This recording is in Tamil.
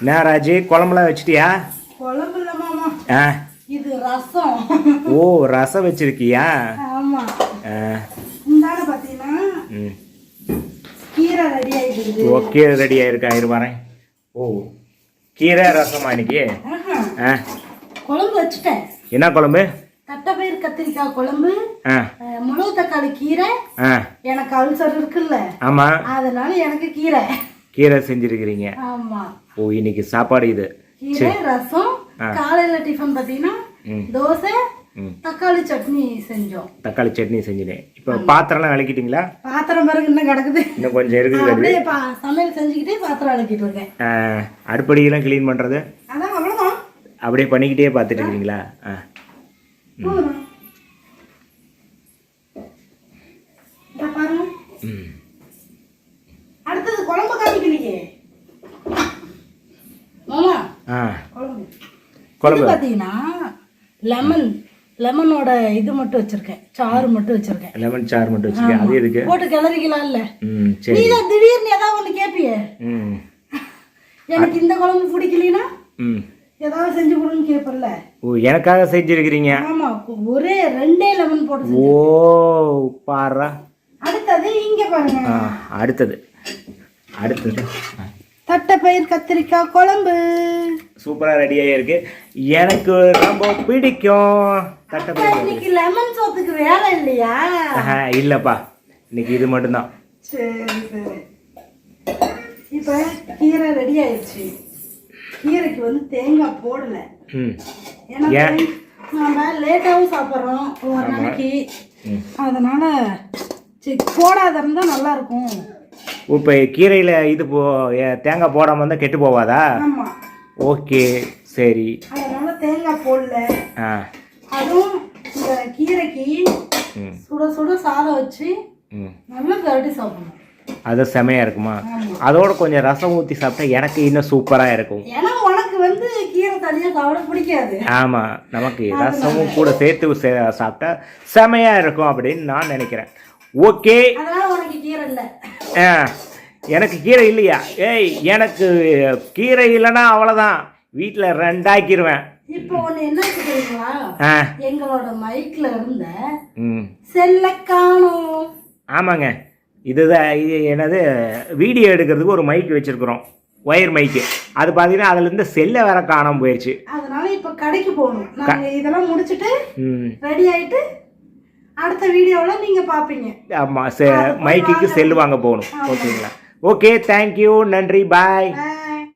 என்ன ராஜு குழம்புலாம் வச்சிட்டியா? குழம்பு இல்ல மாமா. ஆ. இது ரசம். ஓ ரசம் வச்சிருக்கியா? ஆமா. ஆ, இந்தாண்ட பாத்தீங்கன்னா கீரை ரெடி ஆயிடுது. ஓகே ரெடி ஆயிருக்கா? இரு வரேன். ஓ கீரை ரசமா இன்னைக்கு? ஆ. குழம்பு வச்சுட்டேன். என்ன குழம்பு? தட்டைப்பயிர் கத்திரிக்காய் குழம்பு முழு தக்காளி கீரை எனக்கு அல்சர் இருக்குல்ல. ஆமாம் அதனால எனக்கு கீரை. கீரை செஞ்சிருக்கிறீங்க. ஆமா. ஓ இன்னைக்கு சாப்பாடு இது. கீரை ரசம் காலையில டிஃபன் பாத்தீங்கன்னா ம். தோசை. தக்காளி சட்னி செஞ்சோம். தக்காளி சட்னி செஞ்சினேன். இப்போ பாத்திரம்லாம் விளக்கிட்டீங்களா? பாத்திரம் பிறகு இன்னும் கிடக்குது. இன்னும் கொஞ்சம் இருக்குது அப்படியே சமையல் செஞ்சுக்கிட்டே பாத்திரம் விளக்கிட்டு இருக்கேன். அடுப்படியெல்லாம் க்ளீன் பண்ணுறது அதான் அவ்வளவுதான். அப்படியே பண்ணிக்கிட்டே பார்த்துட்டு இருக்கிறீங்களா? ஆ போதுமா? இதோ பாருங்க ம் அடுத்தது குழம்பு காமிக்கலையே மாமா ஆ குழம்பு. பாத்தீங்கன்னா லெமன் லெமனோட இது மட்டும் வச்சிருக்கேன். சாறு மட்டும் வச்சிருக்கேன். லெமன் சார் மட்டும் வச்சுருக்கேன். அது எதுக்கு? போட்டு கிளறிக்கலாம்ல. ம் சரி. நீதான் திடீர்னு ஏதாவது ஒண்ணு கேப்பிய? ம். எனக்கு இந்த குழம்பு பிடிக்கலனா ஏதாவது செஞ்சு கொடுன்னு கேட்பல ஓ எனக்காக செஞ்சிருக்கிறீங்க? ஆமா ஒரே ரெண்டே லெமன் போட்டு ஓ பாரா அடுத்தது இங்க பாருங்க. அடுத்தது. அடுத்தது. தட்டைப்பயிர் கத்திரிக்காய் குழம்பு. சூப்பராக ரெடியாகி இருக்கு எனக்கு ரொம்ப பிடிக்கும் தட்டைப்பயிர் இன்னைக்கு லெமன் சோத்துக்கு வேலை இல்லையா? இல்லைப்பா. இன்னைக்கு இது மட்டும்தான். சரி சரி. இப்ப கீரை ரெடி ஆயிடுச்சு. கீரைக்கு வந்து தேங்காய் போடல. ஏன்னா ஏன்? நம்ம லேட்டாகவும் சாப்பிட்றோம். ஒரு நாளைக்கு. அதனால சரி போடாத இருந்தா நல்லா இருக்கும். இப்போ கீரையில் இது போ தேங்காய் போடாமல் இருந்தால் கெட்டு போவாதா? ஓகே சரி. அதனால தேங்காய் போடல. ஆ. அதுவும் இந்த கீரைக்கு சுட சுட சாதம் வச்சு நல்லா கரட்டி சாப்பிடணும். அது செமையாக இருக்குமா? அதோட கொஞ்சம் ரசம் ஊற்றி சாப்பிட்டா எனக்கு இன்னும் சூப்பராக இருக்கும். உனக்கு வந்து கீரை தனியாக சாப்பிட பிடிக்காது. ஆமாம் நமக்கு ரசமும் கூட சேர்த்து சாப்பிட்டா செமையாக இருக்கும் அப்படின்னு நான் நினைக்கிறேன். ஓகே. எனக்கு கீரை இல்லையா? ஏய் எனக்கு கீரை இல்லைன்னா அவ்வளோதான் வீட்டில் ரெண்டாக்கிடுவேன் இப்போ ஒன்று என்ன தெரியுங்களா ஆ. எங்களோட மைக்ல இருந்த ம். செல்ல காணும். ஆமாங்க. இதுதான் இது என்னது வீடியோ எடுக்கிறதுக்கு ஒரு மைக் வச்சுருக்குறோம். ஒயர் மைக்கு அது பார்த்தீங்கன்னா அதுலேருந்து செல்லை வேற காணாமல் போயிடுச்சு அதனால இப்போ கடைக்கு போகணும். இதெல்லாம் முடிச்சுட்டு ரெடி ஆயிட்டு அடுத்த வீடியோவில் நீங்கள் பார்ப்பீங்க ஆமாம் மைக்குக்கு செல்லு வாங்க போகணும். ஓகேங்களா? ஓகே தேங்க்யூ நன்றி பாய்.